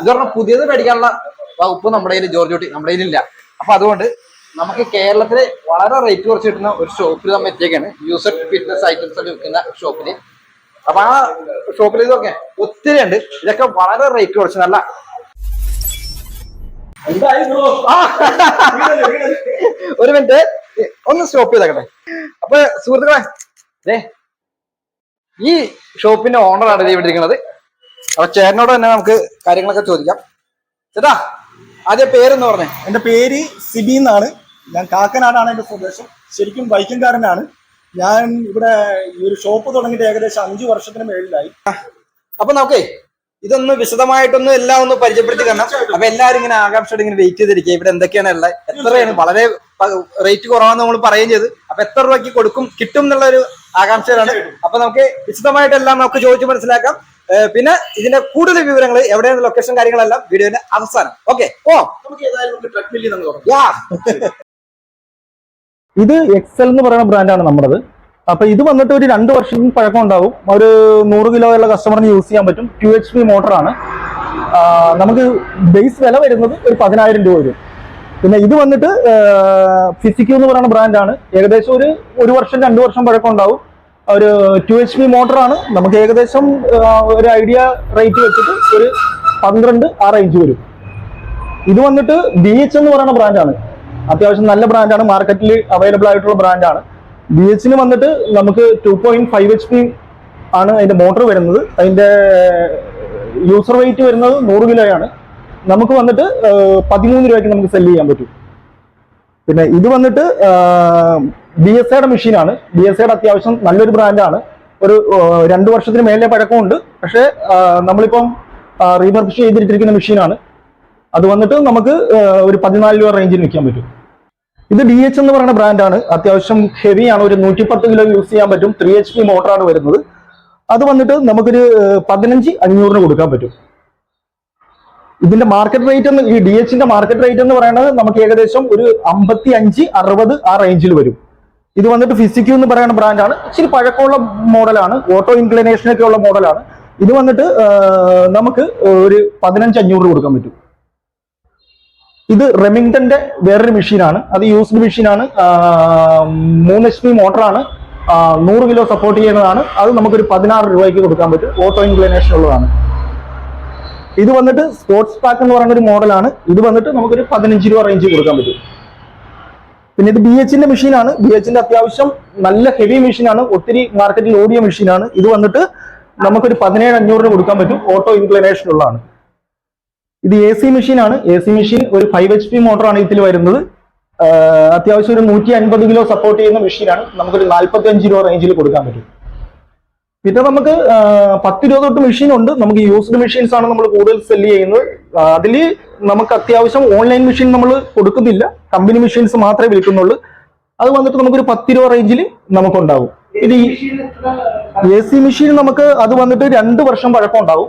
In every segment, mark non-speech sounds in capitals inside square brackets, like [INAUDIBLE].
ഇത് പറഞ്ഞാൽ പുതിയത് പഠിക്കാനുള്ള വകുപ്പ് നമ്മുടെ കയ്യിൽ ജോർജ് കുട്ടി നമ്മുടെ കയ്യിലില്ല. അപ്പൊ അതുകൊണ്ട് നമുക്ക് കേരളത്തിലെ വളരെ റേറ്റ് കുറച്ച് കിട്ടുന്ന ഒരു ഷോപ്പിൽ നമ്മൾ എത്തിയേക്കാണ്. യൂസർ ഫിറ്റ്നസ് ഐറ്റംസ് ഒക്കെ വിൽക്കുന്ന ഷോപ്പിൽ അപ്പൊ ആ ഷോപ്പിൽ ഇതൊക്കെ ഒത്തിരി ഉണ്ട്. ഇതൊക്കെ വളരെ റേറ്റ് കുറച്ച് നല്ല ഒരു മിനിറ്റ് ഒന്ന് സ്റ്റോപ്പ് ചെയ്തേക്കട്ടെ. അപ്പൊ സുഹൃത്തുക്കളെ ഈ ഷോപ്പിന്റെ ഓണറാണ് ഇവിടെ ഇരിക്കുന്നത്? അപ്പൊ ചേട്ടനോട് തന്നെ നമുക്ക് കാര്യങ്ങളൊക്കെ ചോദിക്കാം. ചേട്ടാ ആദ്യം പേരെന്ന് പറഞ്ഞേ? എന്റെ പേര് സിബി എന്നാണ്. ഞാൻ കാക്കനാടാണ് എന്റെ സ്വദേശം. ശരിക്കും വൈക്കംകാരനാണ് ഞാൻ ഇവിടെ ഈ ഒരു ഷോപ്പ് തുടങ്ങിയിട്ട് ഏകദേശം അഞ്ചു വർഷത്തിന് മേളിലായി. അപ്പൊ നമുക്കേ ഇതൊന്ന് വിശദമായിട്ടൊന്ന് എല്ലാം ഒന്ന് പരിചയപ്പെടുത്തി കാണാം അപ്പൊ എല്ലാവരും ഇങ്ങനെ ആകാംക്ഷയോടെ ഇങ്ങനെ വെയിറ്റ് ചെയ്തിരിക്കുക. ഇവിടെ എന്തൊക്കെയാണ് ഉള്ളത്? എത്രയാണ് വളരെ റേറ്റ് കുറവാന്ന് നമ്മൾ പറയുകയും ചെയ്ത്. അപ്പൊ എത്ര രൂപയ്ക്ക് കൊടുക്കും കിട്ടും എന്നുള്ള ഒരു ആകാംക്ഷയിലാണ്. അപ്പൊ നമുക്ക് വിശദമായിട്ടെല്ലാം നമുക്ക് ചോദിച്ചു മനസ്സിലാക്കാം. പിന്നെ ഇതിന്റെ കൂടുതൽ വിവരങ്ങൾ എവിടെയാണ് ലൊക്കേഷൻ കാര്യങ്ങളെല്ലാം വീഡിയോന്റെ അവസാനം. ഓക്കെ ഓ. ഇത് എക്സൽ എന്ന് പറയുന്ന ബ്രാൻഡാണ് നമ്മുടേത് അപ്പൊ ഇത് വന്നിട്ട് ഒരു രണ്ട് വർഷം പഴക്കം ഉണ്ടാവും. ഒരു നൂറ് കിലോ ഉള്ള കസ്റ്റമറിന് യൂസ് ചെയ്യാൻ പറ്റും. ടു എച്ച് പി മോട്ടറാണ് നമുക്ക് ബേസ് വില വരുന്നത് ഒരു പതിനായിരം രൂപ വരും. പിന്നെ ഇത് വന്നിട്ട് ഫിസിക്യൂ എന്ന് പറയുന്ന ബ്രാൻഡാണ് ഏകദേശം ഒരു ഒരു വർഷം രണ്ട് വർഷം പഴക്കം ഉണ്ടാവും. ഒരു ടു എച്ച് പി മോട്ടറാണ്. നമുക്ക് ഏകദേശം ഒരു ഐഡിയ റേറ്റ് വെച്ചിട്ട് ഒരു പന്ത്രണ്ട് ആ റേഞ്ച് വരും. ഇത് വന്നിട്ട് ബി എച്ച് എന്ന് പറയുന്ന ബ്രാൻഡാണ് അത്യാവശ്യം നല്ല ബ്രാൻഡാണ് മാർക്കറ്റിൽ അവൈലബിൾ ആയിട്ടുള്ള ബ്രാൻഡാണ് ബി എച്ചിന് വന്നിട്ട് നമുക്ക് two point five H P ആണ് അതിന്റെ മോട്ടർ വരുന്നത്. അതിന്റെ യൂസർ വെയിറ്റ് വരുന്നത് നൂറ് കിലോയാണ്. നമുക്ക് വന്നിട്ട് പതിമൂന്ന് രൂപയ്ക്ക് നമുക്ക് സെൽ ചെയ്യാൻ പറ്റും. പിന്നെ ഇത് വന്നിട്ട് ബി എസ് ഐയുടെ മെഷീനാണ് ബി എസ് ഐയുടെ അത്യാവശ്യം നല്ലൊരു ബ്രാൻഡാണ് ഒരു രണ്ടു വർഷത്തിന് മേലെ പഴക്കമുണ്ട്. പക്ഷേ നമ്മളിപ്പം റീബർഫിഷ് ചെയ്തിട്ടിരിക്കുന്ന മെഷീനാണ് അത് വന്നിട്ട് നമുക്ക് ഒരു പതിനാല് രൂപ റേഞ്ചിൽ വിൽക്കാൻ പറ്റും. ഇത് ഡി എച്ച് എന്ന് പറയുന്ന ബ്രാൻഡാണ് അത്യാവശ്യം ഹെവിയാണ് ഒരു നൂറ്റി പത്ത് കിലോ യൂസ് ചെയ്യാൻ പറ്റും. ത്രീ എച്ച് പി മോട്ടറാണ് വരുന്നത്. അത് വന്നിട്ട് നമുക്കൊരു പതിനഞ്ച് അഞ്ഞൂറിന് കൊടുക്കാൻ പറ്റും. ഇതിന്റെ മാർക്കറ്റ് റേറ്റ് എന്ന് ഈ ഡി എച്ചിന്റെ മാർക്കറ്റ് റേറ്റ് എന്ന് പറയുന്നത് നമുക്ക് ഏകദേശം ഒരു അമ്പത്തി അഞ്ച് അറുപത് ആ റേഞ്ചിൽ വരും. ഇത് വന്നിട്ട് ഫിസിക്യൂ എന്ന് പറയുന്ന ബ്രാൻഡാണ് ഇച്ചിരി പഴക്കമുള്ള മോഡലാണ് ഓട്ടോ ഇൻക്ലിനേഷനൊക്കെ ഉള്ള മോഡലാണ് ഇത് വന്നിട്ട് നമുക്ക് ഒരു പതിനഞ്ച് അഞ്ഞൂറ് കൊടുക്കാൻ പറ്റും. ഇത് റെമിങ്ടന്റെ വേറൊരു മെഷീനാണ് അത് യൂസ്ഡ് മെഷീനാണ് മൂന്ന് എച്ച് പി മോട്ടറാണ് നൂറ് കിലോ സപ്പോർട്ട് ചെയ്യുന്നതാണ്. അത് നമുക്കൊരു പതിനാറ് രൂപയ്ക്ക് കൊടുക്കാൻ പറ്റും. ഓട്ടോ ഇൻക്ലിനേഷൻ ഉള്ളതാണ്. ഇത് വന്നിട്ട് സ്പോർട്സ് പാക്ക് എന്ന് പറയുന്ന ഒരു മോഡലാണ് ഇത് വന്നിട്ട് നമുക്കൊരു പതിനഞ്ച് രൂപ റേഞ്ച് കൊടുക്കാൻ പറ്റും. പിന്നെ ഇത് ബി എച്ചിന്റെ മെഷീനാണ് ബി എച്ചിന്റെ അത്യാവശ്യം നല്ല ഹെവി മെഷീനാണ് ഒത്തിരി മാർക്കറ്റിൽ ഓടിയ മെഷീനാണ് ഇത് വന്നിട്ട് നമുക്കൊരു പതിനേഴ് അഞ്ഞൂറിന് കൊടുക്കാൻ പറ്റും. ഓട്ടോ ഇൻക്ലിനേഷൻ ഉള്ളതാണ്. ഇത് എ സി മെഷീനാണ് എ സി മെഷീൻ ഒരു ഫൈവ് എച്ച് പി മോട്ടറാണ് ഇതിൽ വരുന്നത്. അത്യാവശ്യം ഒരു നൂറ്റി അൻപത് കിലോ സപ്പോർട്ട് ചെയ്യുന്ന മെഷീനാണ് നമുക്കൊരു നാൽപ്പത്തി അഞ്ച് രൂപ റേഞ്ചിൽ കൊടുക്കാൻ പറ്റും. പിന്നെ നമുക്ക് ആഹ് പത്ത് ഇരുപത് തൊട്ട് മെഷീൻ ഉണ്ട്. നമുക്ക് യൂസ്ഡ് മെഷീൻസ് ആണ് നമ്മൾ കൂടുതൽ സെല്ല് ചെയ്യുന്നത്. അതിൽ നമുക്ക് അത്യാവശ്യം ഓൺലൈൻ മെഷീൻ നമ്മൾ കൊടുക്കുന്നില്ല. കമ്പനി മെഷീൻസ് മാത്രമേ വിൽക്കുന്നുള്ളൂ. അത് വന്നിട്ട് നമുക്കൊരു പത്ത് രൂപ റേഞ്ചിൽ നമുക്കുണ്ടാവും ഇത് എ സി മെഷീൻ നമുക്ക് അത് വന്നിട്ട് രണ്ട് വർഷം പഴക്കം ഉണ്ടാവും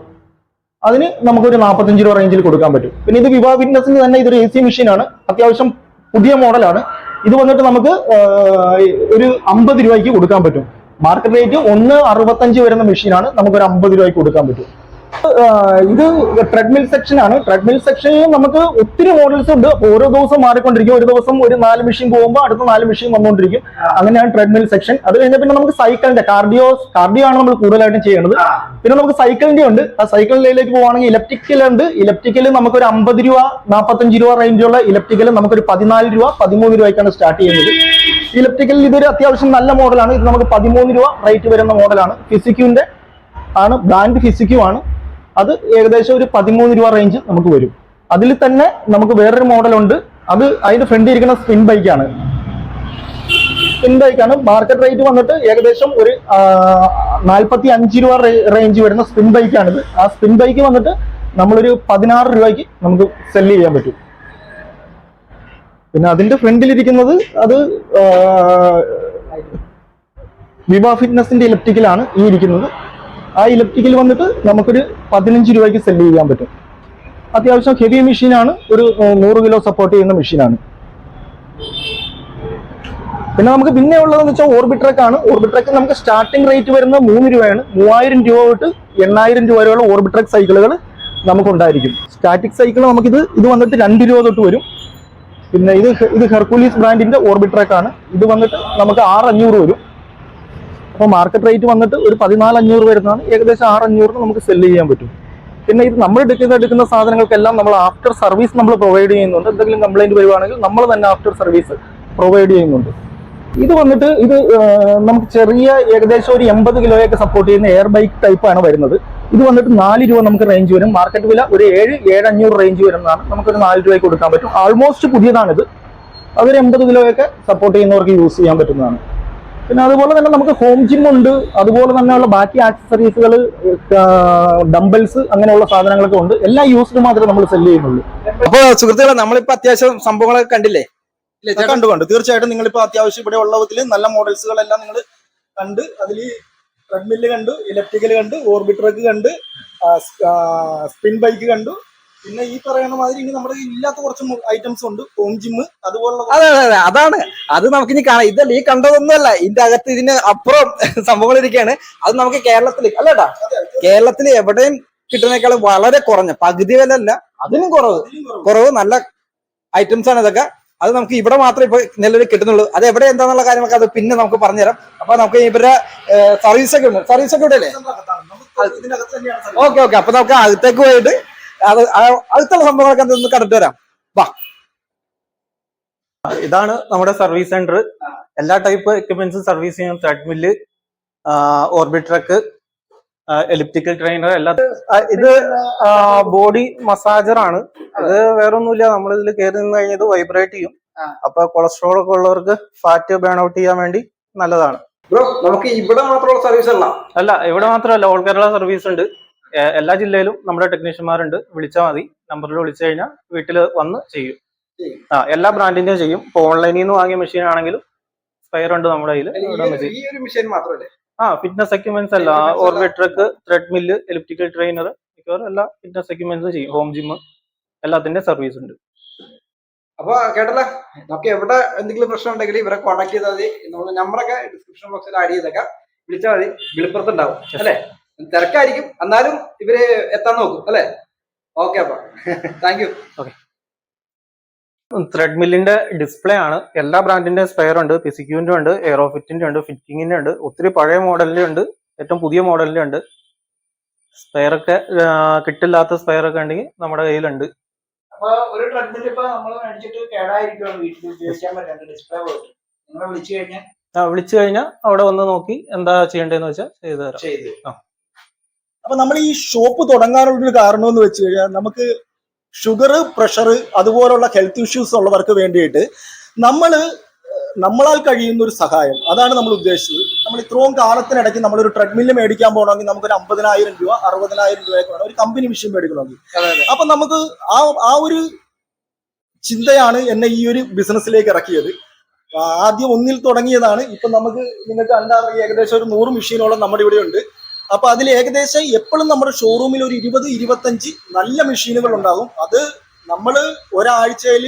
അതിന് നമുക്കൊരു നാൽപ്പത്തഞ്ച് രൂപ റേഞ്ചിൽ കൊടുക്കാൻ പറ്റും. പിന്നെ ഇത് വിവാഹ ഫിറ്റ്നസിന് തന്നെ ഇതൊരു എ സി മെഷീനാണ് അത്യാവശ്യം പുതിയ മോഡലാണ് ഇത് വന്നിട്ട് നമുക്ക് ഒരു അമ്പത് രൂപയ്ക്ക് കൊടുക്കാൻ പറ്റും. മാർക്കറ്റ് റേറ്റ് ഒന്ന് അറുപത്തഞ്ച് വരുന്ന മെഷീനാണ് നമുക്കൊരു അമ്പത് രൂപയ്ക്ക് കൊടുക്കാൻ പറ്റും. ഇത് ട്രെഡ്മിൽ സെക്ഷൻ ആണ്. ട്രെഡ്മിൽ സെക്ഷനിൽ നമുക്ക് ഒത്തിരി മോഡൽസ് ഉണ്ട്. ഓരോ ദിവസം മാറിക്കൊണ്ടിരിക്കും. ഒരു ദിവസം ഒരു നാല് മെഷീൻ പോകുമ്പോൾ അടുത്ത നാല് മെഷീൻ വന്നുകൊണ്ടിരിക്കും. അങ്ങനെയാണ് ട്രെഡ്മിൽ സെക്ഷൻ അത് കഴിഞ്ഞാൽ പിന്നെ നമുക്ക് സൈക്കിളിന്റെ കാർഡിയോ കാർഡിയോ ആണ് നമ്മൾ കൂടുതലായിട്ടും ചെയ്യേണ്ടത് പിന്നെ നമുക്ക് സൈക്കിളിന്റെ ഉണ്ട്. ആ സൈക്കിളിലേക്ക് പോവുകയാണെങ്കിൽ ഇലക്ട്രിക്കൽ ഉണ്ട്. ഇലക്ട്രിക്കൽ നമുക്ക് ഒരു അമ്പത് രൂപ നാൽപ്പത്തഞ്ച് രൂപ റേഞ്ചുള്ള ഇലക്ട്രിക്കൽ നമുക്കൊരു പതിനാല് രൂപ പതിമൂന്ന് രൂപയ്ക്കാണ് സ്റ്റാർട്ട് ചെയ്യുന്നത്. ഇലക്ട്രിക്കലിൽ ഇതൊരു അത്യാവശ്യം നല്ല മോഡലാണ്. ഇത് നമുക്ക് പതിമൂന്ന് രൂപ റേറ്റ് വരുന്ന മോഡലാണ്. ഫിസിക്യൂന്റെ ആണ് ബ്രാൻഡ് ഫിസിക്യൂ ആണ്. അത് ഏകദേശം ഒരു പതിമൂന്ന് രൂപ റേഞ്ച് നമുക്ക് വരും. അതിൽ തന്നെ നമുക്ക് വേറൊരു മോഡലുണ്ട് അത് അതിന്റെ ഫ്രണ്ടിൽ ഇരിക്കുന്ന സ്പിൻ ബൈക്കാണ് സ്പിൻ ബൈക്കാണ് മാർക്കറ്റ് റേറ്റ് വന്നിട്ട് ഏകദേശം ഒരു നാൽപ്പത്തി അഞ്ച് രൂപ റേഞ്ച് വരുന്ന സ്പിൻ ബൈക്കാണിത് ആ സ്പിൻ ബൈക്ക് വന്നിട്ട് നമ്മളൊരു പതിനാറ് രൂപയ്ക്ക് നമുക്ക് സെൽ ചെയ്യാൻ പറ്റും. പിന്നെ അതിന്റെ ഫ്രണ്ടിലിരിക്കുന്നത് അത് വിവ ഫിറ്റ്നസിന്റെ ഇലക്ട്രിക്കലാണ് ഈ ഇരിക്കുന്നത്. ആ ഇലക്ട്രിക്കൽ വന്നിട്ട് നമുക്കൊരു പതിനഞ്ച് രൂപയ്ക്ക് സെല്ല് ചെയ്യാൻ പറ്റും. അത്യാവശ്യം ഹെവി മെഷീനാണ് ഒരു നൂറ് കിലോ സപ്പോർട്ട് ചെയ്യുന്ന മെഷീനാണ് പിന്നെ നമുക്ക് പിന്നെ ഉള്ളതെന്ന് വെച്ചാൽ ഓർബിട്രക്ക് ആണ്. ഓർബിട്രക്ക് നമുക്ക് സ്റ്റാർട്ടിംഗ് റേറ്റ് വരുന്ന മൂന്ന് രൂപയാണ്. മൂവായിരം രൂപ തൊട്ട് എണ്ണായിരം രൂപ വരെയുള്ള ഓർബിട്രക്ക് സൈക്കിളുകൾ നമുക്കുണ്ടായിരിക്കും. സ്റ്റാറ്റിക് സൈക്കിൾ നമുക്കിത് ഇത് വന്നിട്ട് രണ്ട് രൂപ തൊട്ട് വരും. പിന്നെ ഇത് ഇത് ഹെർക്കുലീസ് ബ്രാൻഡിന്റെ ഓർബിട്രാക്ക് ആണ്. ഇത് വന്നിട്ട് നമുക്ക് ആറ് അഞ്ഞൂറ് വരും. അപ്പോൾ മാർക്കറ്റ് റേറ്റ് വന്നിട്ട് ഒരു പതിനാല് അഞ്ഞൂറ് വരുന്നതാണ്. ഏകദേശം ആറ് അഞ്ഞൂറിന് നമുക്ക് സെല്ല് ചെയ്യാൻ പറ്റും. പിന്നെ ഇത് നമ്മൾ എടുക്കുന്ന എടുക്കുന്ന സാധനങ്ങൾക്കെല്ലാം നമ്മൾ ആഫ്റ്റർ സർവീസ് നമ്മൾ പ്രൊവൈഡ് ചെയ്യുന്നുണ്ട്. എന്തെങ്കിലും കംപ്ലൈന്റ് വരുവാണെങ്കിൽ നമ്മൾ തന്നെ ആഫ്റ്റർ സർവീസ് പ്രൊവൈഡ് ചെയ്യുന്നുണ്ട്. ഇത് വന്നിട്ട് ഇത് നമുക്ക് ചെറിയ ഏകദേശം ഒരു എൺപത് കിലോയൊക്കെ സപ്പോർട്ട് ചെയ്യുന്ന എയർ ബൈക്ക് ടൈപ്പ് ആണ് വരുന്നത്. ഇത് വന്നിട്ട് നാല് രൂപ നമുക്ക് റേഞ്ച് വരും. മാർക്കറ്റ് വില ഒരു ഏഴ് ഏഴ് അഞ്ഞൂറ് റേഞ്ച് വരുന്നതാണ്. നമുക്കൊരു നാല് രൂപയ്ക്ക് കൊടുക്കാൻ പറ്റും. ആൾമോസ്റ്റ് പുതിയതാണിത്. അതൊരു എൺപത് കിലോയൊക്കെ സപ്പോർട്ട് ചെയ്യുന്നവർക്ക് യൂസ് ചെയ്യാൻ പറ്റുന്നതാണ്. പിന്നെ അതുപോലെ തന്നെ നമുക്ക് ഹോം ജിം ഉണ്ട്. അതുപോലെ തന്നെയുള്ള ബാക്കി ആക്സസറീസുകൾ ഡംബൽസ് അങ്ങനെയുള്ള സാധനങ്ങളൊക്കെ ഉണ്ട്. എല്ലാ യൂസിനും മാത്രമേ നമ്മൾ സെൽ ചെയ്യുന്നുള്ളൂ. അപ്പൊ സുഹൃത്തുക്കളെ നമ്മളിപ്പോ അത്യാവശ്യം സംഭവങ്ങളൊക്കെ കണ്ടില്ലേ? കണ്ടു കണ്ടു. തീർച്ചയായിട്ടും നിങ്ങളിപ്പോ അത്യാവശ്യം ഇവിടെ ഉള്ളവത്തിൽ നല്ല മോഡൽസുകളെല്ലാം നിങ്ങൾ കണ്ട് അതിൽ ട്രെഡ്മില്ല് കണ്ടു ഇലക്ട്രിക്കൽ കണ്ടു ഓർബിട്രക്ക് കണ്ട് സ്പിൻ ബൈക്ക് കണ്ടു. പിന്നെ ഈ പറയുന്ന മാതിരി ഇനി നമ്മുടെ ഇല്ലാത്ത കുറച്ച് ഐറ്റംസ് ഉണ്ട്. ഹോം ജിമ്മ് അതുപോലുള്ള അതെ അതെ അതെ. അതാണ്. അത് നമുക്ക് ഇനി കാണാം. ഇതല്ല ഈ കണ്ടതൊന്നുമല്ല. ഇതിന്റെ അകത്ത് ഇതിന് അപ്പുറം [LAUGHS] സംഭവങ്ങൾ ഇരിക്കുകയാണ് അത് നമുക്ക് കേരളത്തിൽ അല്ലേട്ടാ കേരളത്തിൽ എവിടെയും കിട്ടുന്നേക്കാൾ വളരെ കുറഞ്ഞ പകുതി വില അല്ല അതിനും കുറവ്. കുറവ് നല്ല ഐറ്റംസ് ആണ് ഇതൊക്കെ. അത് നമുക്ക് ഇവിടെ മാത്രമേ ഇപ്പൊ നിലവിൽ കിട്ടുന്നുള്ളൂ. അത് എവിടെ എന്താന്നുള്ള കാര്യങ്ങളൊക്കെ അത് പിന്നെ നമുക്ക് പറഞ്ഞുതരാം. അപ്പൊ നമുക്ക് ഇവരുടെ സർവീസ് ഒക്കെ ഉണ്ട്. സർവീസ് ഒക്കെ ഇവിടെ അല്ലേ ഇതിനകത്ത് സർവീസ്. Okay okay. അപ്പൊ നമുക്ക് അകത്തേക്ക് പോയിട്ട് അത് അടുത്തുള്ള സംഭവങ്ങളൊക്കെ ഒന്ന് കണ്ടിട്ട് വരാം. വാ. ഇതാണ് നമ്മുടെ സർവീസ് സെന്റർ എല്ലാ ടൈപ്പ് എക്യുപ്മെന്റ്സും സർവീസ് ചെയ്യും. Treadmill orbit track elliptical trainer എല്ലാ ഇത് ബോഡി മസാജർ ആണ്. അത് വേറൊന്നുമില്ല. നമ്മൾ ഇതിൽ കയറി നിന്ന് കഴിഞ്ഞത് വൈബ്രേറ്റ് ചെയ്യും. അപ്പൊ കൊളസ്ട്രോൾ ഒക്കെ ഉള്ളവർക്ക് ഫാറ്റ് ബേൺ ഔട്ട് ചെയ്യാൻ വേണ്ടി നല്ലതാണ്. ബ്രോ നമുക്ക് ഇവിടെ മാത്രമുള്ള സർവീസ് അല്ല അല്ല ഇവിടെ മാത്രമല്ല. ഓൾ കേരള സർവീസ് ഉണ്ട്. എല്ലാ ജില്ലയിലും നമ്മുടെ ടെക്നീഷ്യന്മാരുണ്ട് വിളിച്ചാൽ മതി. നമ്പറിൽ വിളിച്ചു കഴിഞ്ഞാൽ വീട്ടിൽ വന്ന് ചെയ്യും. ആ എല്ലാ ബ്രാൻഡിന്റെയും ചെയ്യും. ഇപ്പൊ ഓൺലൈനിൽ നിന്ന് വാങ്ങിയ മെഷീൻ ആണെങ്കിലും സ്പെയർ ഉണ്ട് നമ്മുടെ കയ്യിൽ ഇവിടെ ഈ ഒരു മെഷീൻ മാത്രമല്ലേ ആ ഫിറ്റ്നസ് എക്യുപ്മെന്റ്സ് അല്ല. Orbit track treadmill elliptical trainer മിക്കവാറും എല്ലാ ഫിറ്റ്നസ് എക്യുപ്മെന്റ്സും ചെയ്യും. ഹോം ജിം എല്ലാത്തിന്റെ സർവീസ് ഉണ്ട്. അപ്പൊ കേട്ടല്ലോ? നമുക്ക് എവിടെ എന്തെങ്കിലും പ്രശ്നം ഉണ്ടെങ്കിൽ ഇവരെ കോൺടാക്ട് ചെയ്താൽ മതി. നമ്മുടെ നമ്പറൊക്കെ ഡിസ്ക്രിപ്ഷൻ ബോക്സിൽ ആഡ് ചെയ്തേക്കാം. വിളിച്ചാൽ മതി. വിളിപ്പുറത്തുണ്ടാവും. അല്ലേ? തിരക്കായിരിക്കും. എന്നാലും ഇവർ എത്താൻ നോക്കും. അല്ലേ? ഓക്കെ അപ്പൊ. [LAUGHS] താങ്ക് യു ത്രെഡ്മില്ലിന്റെ ഡിസ്പ്ലേ ആണ്. എല്ലാ ബ്രാൻഡിന്റെ സ്പെയർ ഉണ്ട് പിസിക്യൂന്റെ ഉണ്ട് എയറോഫിറ്റിന്റെ ഉണ്ട് ഫിറ്റിങ്ങിന്റെ ഉണ്ട് ഒത്തിരി പഴയ മോഡലിന്റെ ഉണ്ട് ഏറ്റവും പുതിയ മോഡലിന്റെ ഉണ്ട്. സ്പെയർ ഒക്കെ കിട്ടില്ലാത്ത സ്പെയർ ഒക്കെ ഉണ്ടെങ്കിൽ നമ്മുടെ കയ്യിലുണ്ട്. അപ്പൊ ഒരു ട്രെഡ്മിൽ ഇപ്പൊ നമ്മൾ മേടിച്ചിട്ട് കേടായിരിക്കും വീട്ടിൽ ഉപയോഗിക്കാൻ പറ്റാണ്ട് ഡിസ്പ്ലേ പോയിട്ട്. നിങ്ങളെ വിളിച്ചു കഴിഞ്ഞാൽ ആ, വിളിച്ചു കഴിഞ്ഞാൽ അവിടെ വന്ന് നോക്കി എന്താ ചെയ്യേണ്ടതെന്ന് വെച്ചാൽ ചെയ്തു തരാം. ചെയ്ത് അപ്പൊ നമ്മൾ ഈ ഷോപ്പ് തുടങ്ങാനുള്ള ഒരു കാരണം എന്ന് വെച്ച് കഴിഞ്ഞാൽ നമുക്ക് ഷുഗർ പ്രഷർ അതുപോലുള്ള ഹെൽത്ത് ഇഷ്യൂസ് ഉള്ളവർക്ക് വേണ്ടിയിട്ട് നമ്മൾ നമ്മളാൽ കഴിയുന്ന ഒരു സഹായം. അതാണ് നമ്മൾ ഉദ്ദേശിച്ചത്. നമ്മൾ ഇത്രയും കാലത്തിനിടയ്ക്ക് നമ്മളൊരു ട്രെഡ്മില്ല് മേടിക്കാൻ പോകണമെങ്കിൽ നമുക്കൊരു അമ്പതിനായിരം രൂപ അറുപതിനായിരം രൂപയൊക്കെ വേണം. ഒരു കമ്പനി മെഷീൻ മേടിക്കണമെങ്കിൽ. അപ്പൊ നമുക്ക് ആ ആ ഒരു ചിന്തയാണ് എന്നെ ഈ ഒരു ബിസിനസ്സിലേക്ക് ഇറക്കിയത്. ആദ്യം ഒന്നിൽ തുടങ്ങിയതാണ്. ഇപ്പൊ നമുക്ക് നിങ്ങൾക്ക് അല്ലാതെ ഏകദേശം ഒരു നൂറ് മെഷീനോളം നമ്മുടെ ഇവിടെ ഉണ്ട്. അപ്പൊ അതിൽ ഏകദേശം എപ്പോഴും നമ്മുടെ ഷോറൂമിൽ ഒരു ഇരുപത് ഇരുപത്തഞ്ച് നല്ല മെഷീനുകൾ ഉണ്ടാകും. അത് നമ്മൾ ഒരാഴ്ചയിൽ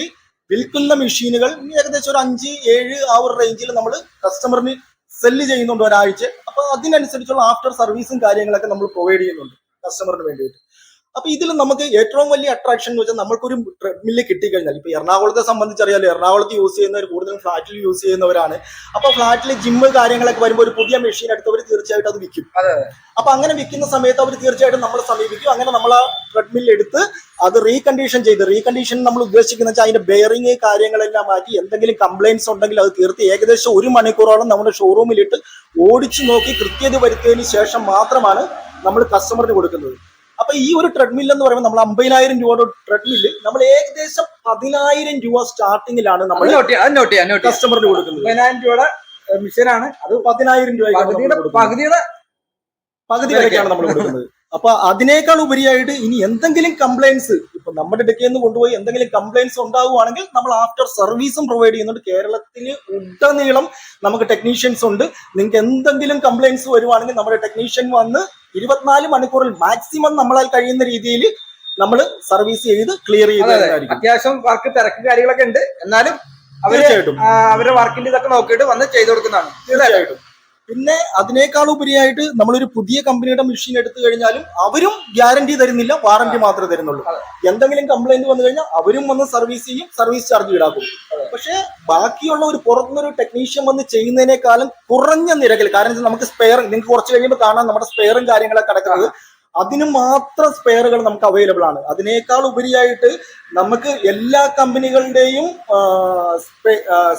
വിൽക്കുന്ന മെഷീനുകൾ ഏകദേശം ഒരു അഞ്ച് ഏഴ് ആ ഒരു റേഞ്ചിൽ നമ്മൾ കസ്റ്റമറിന് സെല്ല് ചെയ്യുന്നുണ്ട് ഒരാഴ്ച. അപ്പൊ അതിനനുസരിച്ചുള്ള ആഫ്റ്റർ സർവീസും കാര്യങ്ങളൊക്കെ നമ്മൾ പ്രൊവൈഡ് ചെയ്യുന്നുണ്ട് കസ്റ്റമറിന് വേണ്ടിയിട്ട്. അപ്പൊ ഇതിൽ നമുക്ക് ഏറ്റവും വലിയ അട്രാക്ഷൻ എന്ന് വെച്ചാൽ നമുക്കൊരു ട്രെഡ്മില്ല് കിട്ടിക്കഴിഞ്ഞാൽ ഇപ്പൊ എറണാകുളത്തെ സംബന്ധിച്ചറിയാലോ എറണാകുളത്ത് യൂസ് ചെയ്യുന്നവർ കൂടുതലും ഫ്ലാറ്റിൽ യൂസ് ചെയ്യുന്നവരാണ്. അപ്പൊ ഫ്ലാറ്റിൽ ജിമ്മ് കാര്യങ്ങളൊക്കെ വരുമ്പോൾ ഒരു പുതിയ മെഷീൻ എടുത്ത് അവർ തീർച്ചയായിട്ടും അത് വിൽക്കും. അപ്പൊ അങ്ങനെ വിൽക്കുന്ന സമയത്ത് അവർ തീർച്ചയായിട്ടും നമ്മളെ സമീപിക്കും. അങ്ങനെ നമ്മൾ ആ ട്രെഡ്മിൽ എടുത്ത് അത് റീകണ്ടീഷൻ ചെയ്ത് റീകണ്ടീഷൻ നമ്മൾ ഉദ്ദേശിക്കുന്ന വെച്ചാൽ അതിന്റെ ബെയറിങ് കാര്യങ്ങളെല്ലാം മാറ്റി എന്തെങ്കിലും കംപ്ലൈൻസ് ഉണ്ടെങ്കിൽ അത് തീർത്ത് ഏകദേശം ഒരു മണിക്കൂറോളം നമ്മുടെ ഷോറൂമിലിട്ട് ഓടിച്ചു നോക്കി കൃത്യത വരുത്തിയതിന് ശേഷം മാത്രമാണ് നമ്മൾ കസ്റ്റമറിന് കൊടുക്കുന്നത്. അപ്പൊ ഈ ഒരു ട്രെഡ്മിൽ എന്ന് പറയുമ്പോൾ നമ്മൾ അമ്പതിനായിരം രൂപയുടെ ട്രെഡ്മിൽ നമ്മൾ ഏകദേശം പതിനായിരം രൂപ സ്റ്റാർട്ടിങ്ങിലാണ് നമ്മൾ കസ്റ്റമറിന് കൊടുക്കുന്നത്. പതിനായിരം രൂപയുടെ മിഷനാണ് അത് പതിനായിരം രൂപ പകുതിയുടെ പകുതിയുടെ പകുതി വിലക്കാണ് നമ്മൾ കൊടുക്കുന്നത്. അപ്പൊ അതിനേക്കാൾ ഉപരിയായിട്ട് ഇനി എന്തെങ്കിലും കംപ്ലൈൻസ് ഇപ്പൊ നമ്മുടെ ഇടയ്ക്ക് നിന്ന് കൊണ്ടുപോയി എന്തെങ്കിലും കംപ്ലൈൻസ് ഉണ്ടാവുകയാണെങ്കിൽ നമ്മൾ ആഫ്റ്റർ സർവീസും പ്രൊവൈഡ് ചെയ്യുന്നുണ്ട്. കേരളത്തിൽ ഉടനീളം നമുക്ക് ടെക്നീഷ്യൻസ് ഉണ്ട്. നിങ്ങൾക്ക് എന്തെങ്കിലും കംപ്ലൈൻസ് വരുവാണെങ്കിൽ നമ്മുടെ ടെക്നീഷ്യൻ വന്ന് ഇരുപത്തിനാല് മണിക്കൂറിൽ മാക്സിമം നമ്മളാൽ കഴിയുന്ന രീതിയിൽ നമ്മൾ സർവീസ് ചെയ്ത് ക്ലിയർ ചെയ്ത് അത്യാവശ്യം വർക്ക് തിരക്ക് കാര്യങ്ങളൊക്കെ ഉണ്ട്. എന്നാലും അവർ അവരുടെ വർക്കിന്റെ ഇതൊക്കെ നോക്കിയിട്ട് വന്ന് ചെയ്തു കൊടുക്കുന്നതാണ്. തീർച്ചയായിട്ടും. പിന്നെ അതിനേക്കാൾ ഉപരിയായിട്ട് നമ്മളൊരു പുതിയ കമ്പനിയുടെ മെഷീൻ എടുത്തു കഴിഞ്ഞാലും അവരും ഗ്യാരണ്ടി തരുന്നില്ല വാറന്റി മാത്രമേ തരുന്നുള്ളൂ. എന്തെങ്കിലും കംപ്ലൈന്റ് വന്നു കഴിഞ്ഞാൽ അവരും വന്ന് സർവീസ് ചെയ്യും സർവീസ് ചാർജ് ഈടാക്കും. പക്ഷേ ബാക്കിയുള്ള ഒരു പുറത്തുനിന്നൊരു ടെക്നീഷ്യൻ വന്ന് ചെയ്യുന്നതിനേക്കാളും കുറഞ്ഞ നിരക്കിൽ കാരണം നമുക്ക് സ്പെയർ നിങ്ങൾക്ക് കുറച്ച് കഴിയുമ്പോൾ കാണാം നമ്മുടെ സ്പെയറും കാര്യങ്ങളൊക്കെ കിടക്കുന്നത് അതിന് മാത്രം സ്പെയറുകൾ നമുക്ക് അവൈലബിൾ ആണ്. അതിനേക്കാൾ ഉപരിയായിട്ട് നമുക്ക് എല്ലാ കമ്പനികളുടെയും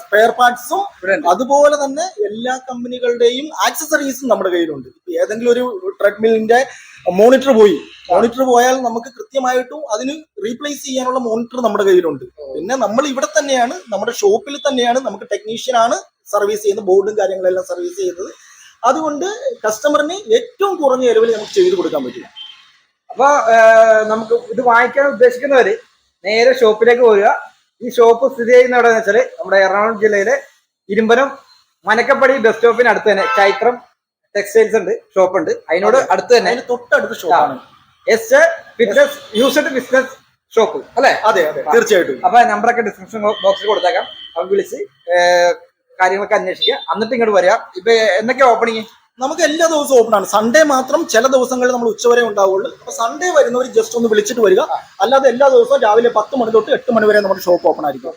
സ്പെയർ പാർട്സും അതുപോലെ തന്നെ എല്ലാ കമ്പനികളുടെയും ആക്സസറീസും നമ്മുടെ കയ്യിലുണ്ട്. ഏതെങ്കിലും ഒരു ട്രെഡ്മില്ലിന്റെ മോണിറ്റർ പോയി. മോണിറ്റർ പോയാൽ നമുക്ക് കൃത്യമായിട്ടും അതിന് റീപ്ലേസ് ചെയ്യാനുള്ള മോണിറ്റർ നമ്മുടെ കയ്യിലുണ്ട്. പിന്നെ നമ്മൾ ഇവിടെ തന്നെയാണ് നമ്മുടെ ഷോപ്പിൽ തന്നെയാണ് നമുക്ക് ടെക്നീഷ്യൻ ആണ് സർവീസ് ചെയ്യുന്നത് ബോർഡും കാര്യങ്ങളെല്ലാം സർവീസ് ചെയ്യുന്നത്. അതുകൊണ്ട് കസ്റ്റമറിന് ഏറ്റവും കുറഞ്ഞ ചെലവിൽ നമുക്ക് ചെയ്തു കൊടുക്കാൻ പറ്റും. അപ്പോൾ നമുക്ക് ഇത് വാങ്ങിക്കാൻ ഉദ്ദേശിക്കുന്നവര് നേരെ ഷോപ്പിലേക്ക് പോരുക ഈ ഷോപ്പ് സ്ഥിതി ചെയ്യുന്ന എവിടെ വെച്ചാൽ നമ്മുടെ എറണാകുളം ജില്ലയിലെ ഇരുമ്പനം മനക്കപ്പടി ബസ് സ്റ്റോപ്പിന് അടുത്ത് തന്നെ ചൈത്രം ടെക്സ്റ്റൈൽസ് ഉണ്ട് ഷോപ്പ് ഉണ്ട്. അതിനോട് അടുത്ത് തന്നെ അതിന് തൊട്ടടുത്ത ഷോപ്പാണ് S fitness used business shop അല്ലേ? അതെ അതെ. തീർച്ചയായിട്ടും. അപ്പൊ നമ്പറൊക്കെ ഡിസ്ക്രിപ്ഷൻ ബോക്സിൽ കൊടുത്തേക്കാം. അവൻ വിളിച്ച് കാര്യങ്ങളൊക്കെ അന്വേഷിക്കുക. എന്നിട്ട് ഇങ്ങോട്ട് വരിക. ഇപ്പൊ എന്തൊക്കെയാ ഓപ്പണിങ് നമുക്ക് എല്ലാ ദിവസവും ഓപ്പൺ ആണ്. സൺഡേ മാത്രം ചില ദിവസങ്ങളിൽ നമ്മൾ ഉച്ചവരെ ഉണ്ടാവുള്ളൂ. അപ്പൊ സൺഡേ വരുന്നവർ ജസ്റ്റ് ഒന്ന് വിളിച്ചിട്ട് വരിക. അല്ലാതെ എല്ലാ ദിവസവും രാവിലെ പത്ത് മണി തൊട്ട് എട്ട് മണി വരെ നമ്മുടെ ഷോപ്പ് ഓപ്പൺ ആയിരിക്കും.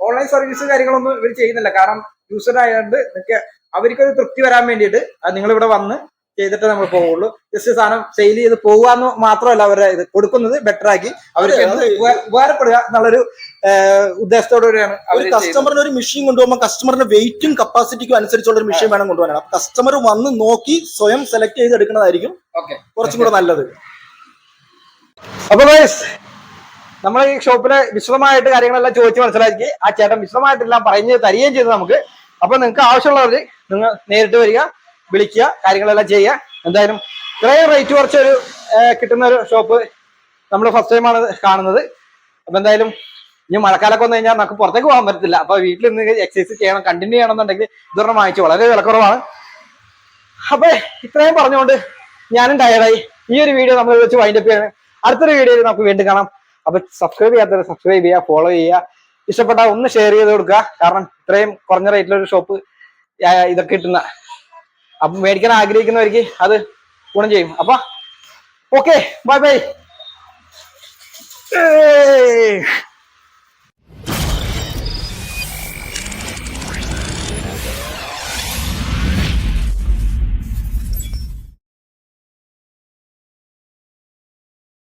ഓൺലൈൻ സർവീസ് കാര്യങ്ങളൊന്നും ഇവർ ചെയ്യുന്നില്ല. കാരണം യൂസർ ആയതുകൊണ്ട് നിങ്ങൾക്ക് അവർക്കൊരു തൃപ്തി വരാൻ വേണ്ടിയിട്ട് നിങ്ങൾ ഇവിടെ വന്ന് ചെയ്തിട്ട് നമ്മൾ പോവുള്ളൂ. ജസ്റ്റ് സാധനം സെയിൽ ചെയ്ത് പോവാന്ന് മാത്രമല്ല അവരെ ഇത് കൊടുക്കുന്നത് ബെറ്റർ ആക്കി. ഉപ- ഉപകാരപ്പെടുക എന്നുള്ളൊരു ഉദ്ദേശത്തോടു കൂടിയാണ്. അവർ ഒരു കസ്റ്റമറിന് ഒരു മെഷീൻ കൊണ്ടുപോകുമ്പോൾ കസ്റ്റമറിന്റെ വെയിറ്റും കപ്പാസിറ്റിക്കും അനുസരിച്ചുള്ള ഒരു മെഷീൻ വേണം കൊണ്ടുപോകാൻ അപ്പൊ കസ്റ്റമർ വന്ന് നോക്കി സ്വയം സെലക്ട് ചെയ്ത് എടുക്കുന്നതായിരിക്കും ഓക്കെ. കുറച്ചും കൂടെ നല്ലത്. അപ്പൊ നമ്മൾ ഈ ഷോപ്പിലെ വിശദമായിട്ട് കാര്യങ്ങളെല്ലാം ചോദിച്ച് മനസ്സിലാക്കി ആ ചേട്ടൻ വിശദമായിട്ടെല്ലാം പറഞ്ഞു തരികയും ചെയ്തു നമുക്ക്. അപ്പൊ നിങ്ങൾക്ക് ആവശ്യമുള്ളവർ നിങ്ങൾ നേരിട്ട് വരിക വിളിക്കുക കാര്യങ്ങളെല്ലാം ചെയ്യുക. എന്തായാലും ഇത്രയും റേറ്റ് കുറച്ചൊരു കിട്ടുന്ന ഒരു ഷോപ്പ് നമ്മൾ ഫസ്റ്റ് ടൈമാണ് കാണുന്നത്. അപ്പൊ എന്തായാലും ഇനി മഴക്കാലൊക്കെ വന്നു കഴിഞ്ഞാൽ നമുക്ക് പുറത്തേക്ക് പോകാൻ പറ്റത്തില്ല. അപ്പൊ വീട്ടിൽ നിന്ന് എക്സസൈസ് ചെയ്യണം കണ്ടിന്യൂ ചെയ്യണമെന്നുണ്ടെങ്കിൽ ഇതൊരെണ്ണം വാങ്ങിച്ചു. വളരെ വിലക്കുറവാണ്. അപ്പൊ ഇത്രയും പറഞ്ഞുകൊണ്ട് ഞാനും ടയർഡായി ഈ ഒരു വീഡിയോ നമ്മൾ വെച്ച് വൈൻഡപ്പ് ചെയ്യണം. അടുത്തൊരു വീഡിയോയിൽ നമുക്ക് വീണ്ടും കാണാം. അപ്പൊ സബ്സ്ക്രൈബ് ചെയ്യാത്തവർ സബ്സ്ക്രൈബ് ചെയ്യുക ഫോളോ ചെയ്യുക. ഇഷ്ടപ്പെട്ട ഒന്ന് ഷെയർ ചെയ്ത് കൊടുക്കുക. കാരണം ഇത്രയും കുറഞ്ഞ റേറ്റിലൊരു ഷോപ്പ് ഇതൊക്കെ കിട്ടുന്ന. അപ്പൊ മേടിക്കാൻ ആഗ്രഹിക്കുന്നവർക്ക് അത് ഗുണം ചെയ്യും. അപ്പൊ ഓക്കെ ബൈ ബൈ